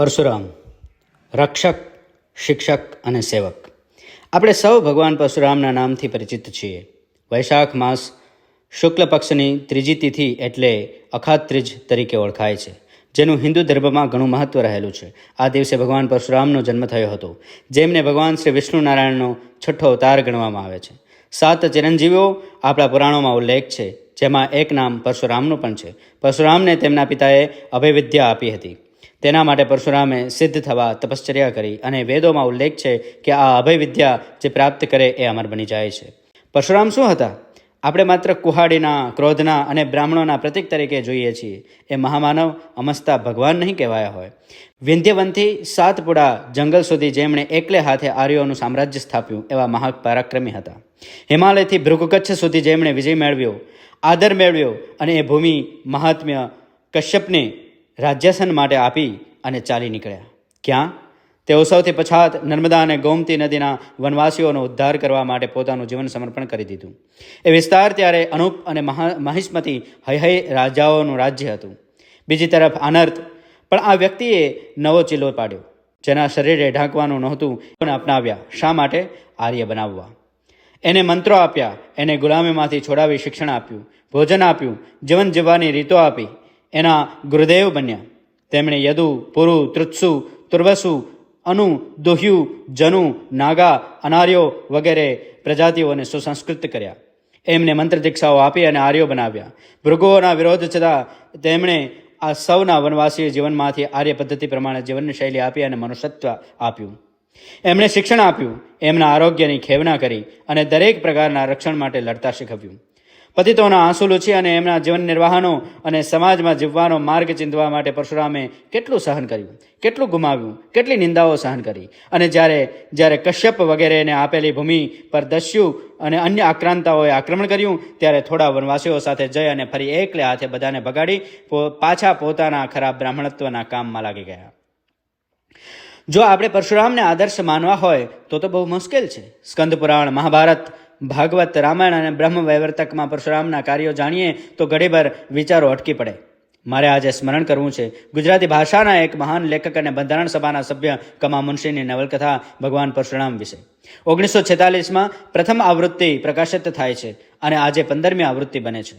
પરશુરામ, રક્ષક, શિક્ષક અને સેવક. આપણે સૌ ભગવાન પરશુરામના નામથી પરિચિત છીએ. વૈશાખ માસ શુક્લ પક્ષની ત્રીજી તિથિ એટલે અખાત ત્રીજ તરીકે ઓળખાય છે, જેનું હિન્દુ ધર્મમાં ઘણું મહત્વ રહેલું છે. આ દિવસે ભગવાન પરશુરામનો જન્મ થયો હતો, જેમને ભગવાન શ્રી વિષ્ણુ નારાયણનો છઠ્ઠો અવતાર ગણવામાં આવે છે. સાત ચિરંજીવીઓ આપણા પુરાણોમાં ઉલ્લેખ છે, જેમાં એક નામ પરશુરામનું પણ છે. પરશુરામને તેમના પિતાએ અભયવિદ્યા આપી હતી. તેના માટે પરશુરામે સિદ્ધ થવા તપશ્ચર્યા કરી અને વેદોમાં ઉલ્લેખ છે કે આ અભય વિદ્યા જે પ્રાપ્ત કરે એ અમર બની જાય છે. પરશુરામ શું હતા? આપણે માત્ર કુહાડીના, ક્રોધના અને બ્રાહ્મણોના પ્રતીક તરીકે જોઈએ છીએ. એ મહામાનવ અમસ્તા ભગવાન નહીં કહેવાયા હોય. વિંધ્યવનથી સાતપુડા જંગલ સુધી જેમણે એકલે હાથે આર્યોનું સામ્રાજ્ય સ્થાપ્યું એવા મહાપરાક્રમી હતા. હિમાલયથી ભૃગુકચ્છ સુધી જેમણે વિજય મેળવ્યો, આદર મેળવ્યો અને એ ભૂમિ મહાત્મ્ય કશ્યપને રાજ્યાસન માટે આપી અને ચાલી નીકળ્યા. ક્યાં? તેઓ સૌથી પછાત નર્મદા અને ગોમતી નદીના વનવાસીઓનો ઉદ્ધાર કરવા માટે પોતાનું જીવન સમર્પણ કરી દીધું. એ વિસ્તાર ત્યારે અનુપ અને મહા મહિષ્મતી હૈહય રાજાઓનું રાજ્ય હતું. બીજી તરફ અનર્થ પણ આ વ્યક્તિએ નવો ચીલો પાડ્યો, જેના શરીરે ઢાંકવાનું નહોતું, પણ અપનાવ્યા. શા માટે? આર્ય બનાવવા. એને મંત્રો આપ્યા, એને ગુલામીમાંથી છોડાવી શિક્ષણ આપ્યું, ભોજન આપ્યું, જીવન જીવવાની રીતો આપી એના ગુરુદેવ બન્યા. તેમણે યદુ, પુરુ તૃત્સુ તુર્વસુ, અનુ, દોહ્યુ, જનુ, નાગા, અનાર્યો વગેરે પ્રજાતિઓને સુસંસ્કૃત કર્યા. એમને મંત્ર દીક્ષાઓ આપી અને આર્યો બનાવ્યા. ભૃગુઓના વિરોધ છતાં તેમણે આ સૌના વનવાસી જીવનમાંથી આર્ય પદ્ધતિ પ્રમાણે જીવનની શૈલી આપી અને મનુષ્યત્વ આપ્યું. એમણે શિક્ષણ આપ્યું. એમના આરોગ્યની ખેવના કરી અને દરેક પ્રકારના રક્ષણ માટે લડતા શીખવ્યું. પતિતોના આંસુ લૂછી અને એમના જીવન નિર્વાહનો અને સમાજમાં જીવવાનો માર્ગ ચિંતવા માટે પરશુરામે કેટલું સહન કર્યું? કેટલું ગુમાવ્યું? કેટલી નિંદાઓ સહન કરી? અને જ્યારે જ્યારે કશ્યપ વગેરેને આપેલી ભૂમિ પર દસ્યુ અને અન્ય આક્રાંતાઓએ આક્રમણ કર્યું, ત્યારે થોડા વનવાસીઓ સાથે જઈ અને ફરી એકલે હાથે બધાને ભગાડી પાછા પોતાના ખરાબ બ્રાહ્મણત્વના કામમાં લાગી ગયા. જો આપણે પરશુરામને આદર્શ માનવા હોય, તો તો બહુ મુશ્કેલ છે. સ્કંદ પુરાણ મહાભારત ભાગવત રામાયણ અને બ્રહ્મ વૈવર્તકમાં પરશુરામના કાર્યો જાણીએ તો ઘડીભર વિચારો અટકી પડે. મારે આજે સ્મરણ કરવું છે. ગુજરાતી ભાષાના એક મહાન લેખક અને બંધારણ સભાના સભ્ય કમા મુનશીની નવલકથા ભગવાન પરશુરામ વિશે. ઓગણીસો છેતાલીસમાં પ્રથમ આવૃત્તિ પ્રકાશિત થાય છે અને આજે પંદરમી આવૃત્તિ બને છે.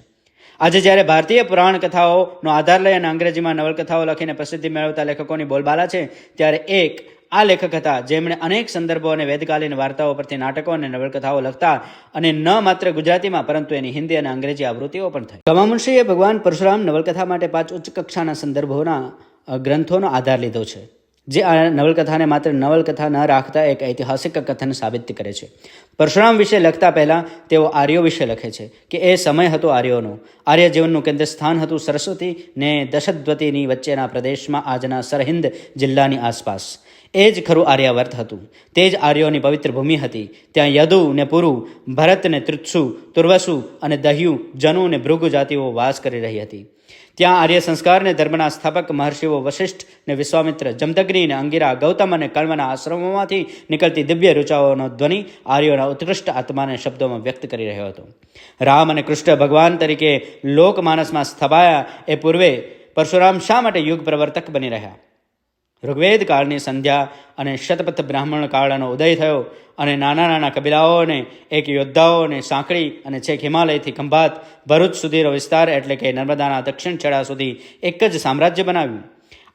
આજે જ્યારે ભારતીય પુરાણ કથાઓનો આધાર લઈ અને અંગ્રેજીમાં નવલકથાઓ લખીને પ્રસિદ્ધિ મેળવતા લેખકોની બોલબાલા છે, ત્યારે એક આ લેખક હતા. જેમણે અનેક સંદર્ભો અને વેદકાલીન વાર્તાઓ પરથી નાટકો અને નવલકથાઓ લખતા અને ન માત્ર ગુજરાતીમાં, પરંતુ એની હિન્દી અને અંગ્રેજી આવૃત્તિઓ પણ થઈ. કમામુનશીએ ભગવાન પરશુરામ નવલકથા માટે પાંચ ઉચ્ચ કક્ષાના સંદર્ભોના ગ્રંથોનો આધાર લીધો છે. જે આ નવલકથાને માત્ર નવલકથા ન રાખતા, એક ઐતિહાસિક કથન સાબિત કરે છે. પરશુરામ વિશે લખતા પહેલાં તેઓ આર્યો વિશે લખે છે કે એ સમય હતો આર્યોનો. આર્ય જીવનનું કેન્દ્ર સ્થાન હતું સરસ્વતી ને દશદ્વતીની વચ્ચેના પ્રદેશમાં આજના સરહિંદ જિલ્લાની આસપાસ. એ જ ખરું આર્યાવર્ત હતું. તે જ આર્યોની પવિત્ર ભૂમિ હતી. ત્યાં યદુ ને પુરુ, ભરત ને તૃત્સુ તુર્વસુ અને દહ્યુ જનુ ને ભૃગુ જાતિઓ વાસ કરી રહી હતી. ત્યાં આર્ય સંસ્કારને ધર્મના સ્થાપક મહર્ષિઓ વશિષ્ઠ ને વિશ્વામિત્ર જમદગ્નિ અને અંગિરા, ગૌતમ અને કલ્મના આશ્રમોમાંથી નીકળતી દિવ્ય રૂચાઓનો ધ્વનિ આર્યોના ઉત્કૃષ્ટ આત્માને શબ્દોમાં વ્યક્ત કરી રહ્યો હતો. રામ અને કૃષ્ણ ભગવાન તરીકે લોકમાનસમાં સ્થપાયા એ પૂર્વે પરશુરામ શા માટે યુગ પ્રવર્તક બની રહ્યા? ઋગ્વેદ કાળની સંધ્યા અને શતપથ બ્રાહ્મણ કાળનો ઉદય થયો અને નાના નાના કબીલાઓને, એક યોદ્ધાઓને સાંકળી અને છેક હિમાલયથી ખંભાત ભરૂચ સુધીનો વિસ્તાર એટલે કે નર્મદાના દક્ષિણ છેડા સુધી એક જ સામ્રાજ્ય બનાવ્યું.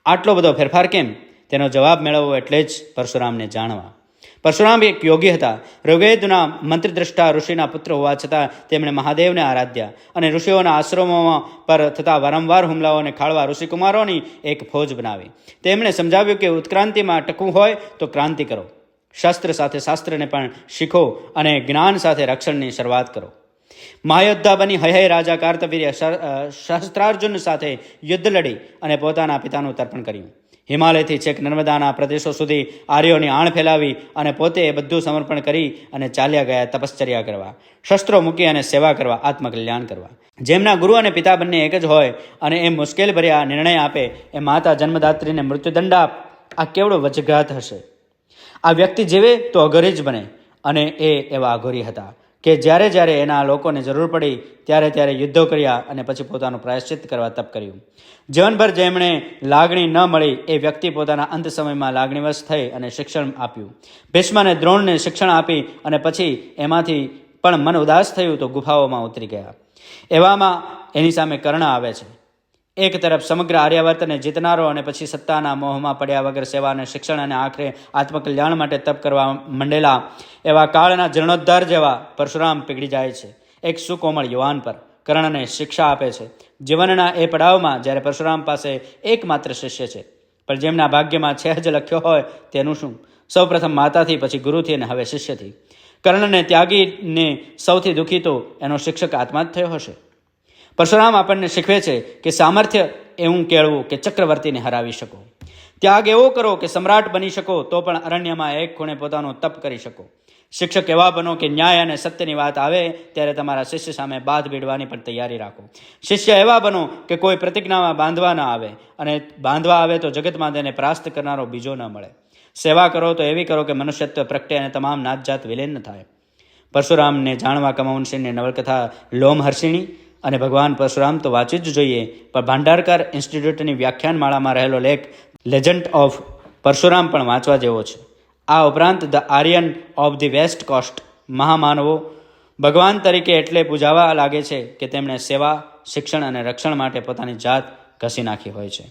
આટલો બધો ફેરફાર કેમ? તેનો જવાબ મેળવવો એટલે જ પરશુરામને જાણવા. પરશુરામ એક યોગી હતા. ઋગ્વેદના મંત્રદ્રષ્ટા ઋષિના પુત્ર હોવા છતાં તેમણે મહાદેવને આરાધ્યા અને ઋષિઓના આશ્રમોમાં પર થતા વારંવાર હુમલાઓને ખાળવા ઋષિકુમારોની એક ફોજ બનાવી. તેમણે સમજાવ્યું કે ઉત્ક્રાંતિમાં ટકવું હોય તો ક્રાંતિ કરો. શસ્ત્ર સાથે શાસ્ત્રને પણ શીખો અને જ્ઞાન સાથે રક્ષણની શરૂઆત કરો. મહાયોદ્ધા બની હય રાજા કાર્તવીર્ય શાસ્ત્રાર્જુન સાથે યુદ્ધ લડી અને પોતાના પિતાનું તર્પણ કર્યું. હિમાલયથી છેક નર્મદાના પ્રદેશો સુધી આર્યોની આણ ફેલાવી અને પોતે એ બધું સમર્પણ કરી અને ચાલ્યા ગયા તપશ્ચર્યા કરવા, શસ્ત્રો મૂકી અને સેવા કરવા, આત્મકલ્યાણ કરવા. જેમના ગુરુ અને પિતા બંને એક જ હોય અને એ મુશ્કેલ ભર્યા નિર્ણય આપે, એ માતા જન્મદાત્રીને મૃત્યુદંડ આપ, આ કેવડો વચઘાત હશે? આ વ્યક્તિ જીવે તો અઘોરી જ બને અને એ એવા અઘોરી હતા. કે જ્યારે જ્યારે એના લોકોને જરૂર પડી, ત્યારે ત્યારે યુદ્ધો કર્યા અને પછી પોતાનું પ્રાયશ્ચિત કરવા તપ કર્યું. જીવનભર જેમણે લાગણી ન મળી, એ વ્યક્તિ પોતાના અંત સમયમાં લાગણીવશ થઈ અને શિક્ષણ આપ્યું. ભીષ્મને દ્રોણને શિક્ષણ આપી અને પછી એમાંથી પણ મન ઉદાસ થયું તો ગુફાઓમાં ઉતરી ગયા. એવામાં એની સામે કર્ણ આવે છે. એક તરફ સમગ્ર આર્યાવર્તને જીતનારો અને પછી સત્તાના મોહમાં પડ્યા વગર સેવા અને શિક્ષણ અને આખરે આત્મકલ્યાણ માટે તપ કરવા મંડેલા એવા કાળના જીર્ણોદ્ધાર જેવા પરશુરામ પીગળી જાય છે. એક સુકોમળ યુવાન પર કર્ણને શિક્ષા આપે છે. જીવનના એ પડાવમાં જ્યારે પરશુરામ પાસે એકમાત્ર શિષ્ય છે. પણ જેમના ભાગ્યમાં છે જ લખ્યો હોય તેનું શું? સૌપ્રથમ માતાથી, પછી ગુરુથી અને હવે શિષ્યથી. કર્ણને ત્યાગીને સૌથી દુઃખી તો એનો શિક્ષક આત્મા જ થયો હશે. પરશુરામ આપણને શીખવે છે કે સામર્થ્ય એવું કેળવું, કે ચક્રવર્તીને હરાવી શકો. ત્યાગ એવો કરો કે સમ્રાટ બની શકો, તો પણ અરણ્યમાં એક ખૂણે પોતાનો તપ કરી શકો. શિક્ષક એવા બનો કે ન્યાય અને સત્યની વાત આવે, ત્યારે તમારા શિષ્ય સામે બાદ ભીડવાની પણ તૈયારી રાખો. શિષ્ય એવા બનો કે કોઈ પ્રતિજ્ઞામાં બાંધવા ન આવે, અને બાંધવા આવે તો જગતમાં તેને પ્રાસ્ત કરનારો બીજો ન મળે. સેવા કરો તો એવી કરો કે મનુષ્યત્વ પ્રગટે અને તમામ નાતજાત વિલીન થાય. પરશુરામને જાણવા કમાઉનસિંહની નવલકથા લોમહર્ષિણી અને ભગવાન પરશુરામ તો વાંચી જ જોઈએ, પણ ભાંડારકર ઇન્સ્ટિટ્યૂટની વ્યાખ્યાન માળામાં રહેલો લેખ લેજન્ડ ઓફ પરશુરામ પણ વાંચવા જેવો છે. આ ઉપરાંત the Aryan of the west coast મહામાનવો, ભગવાન તરીકે એટલે પૂજાવા લાગે છે કે તેમણે સેવા, શિક્ષણ અને રક્ષણ માટે પોતાની જાત ઘસી નાખી હોય છે.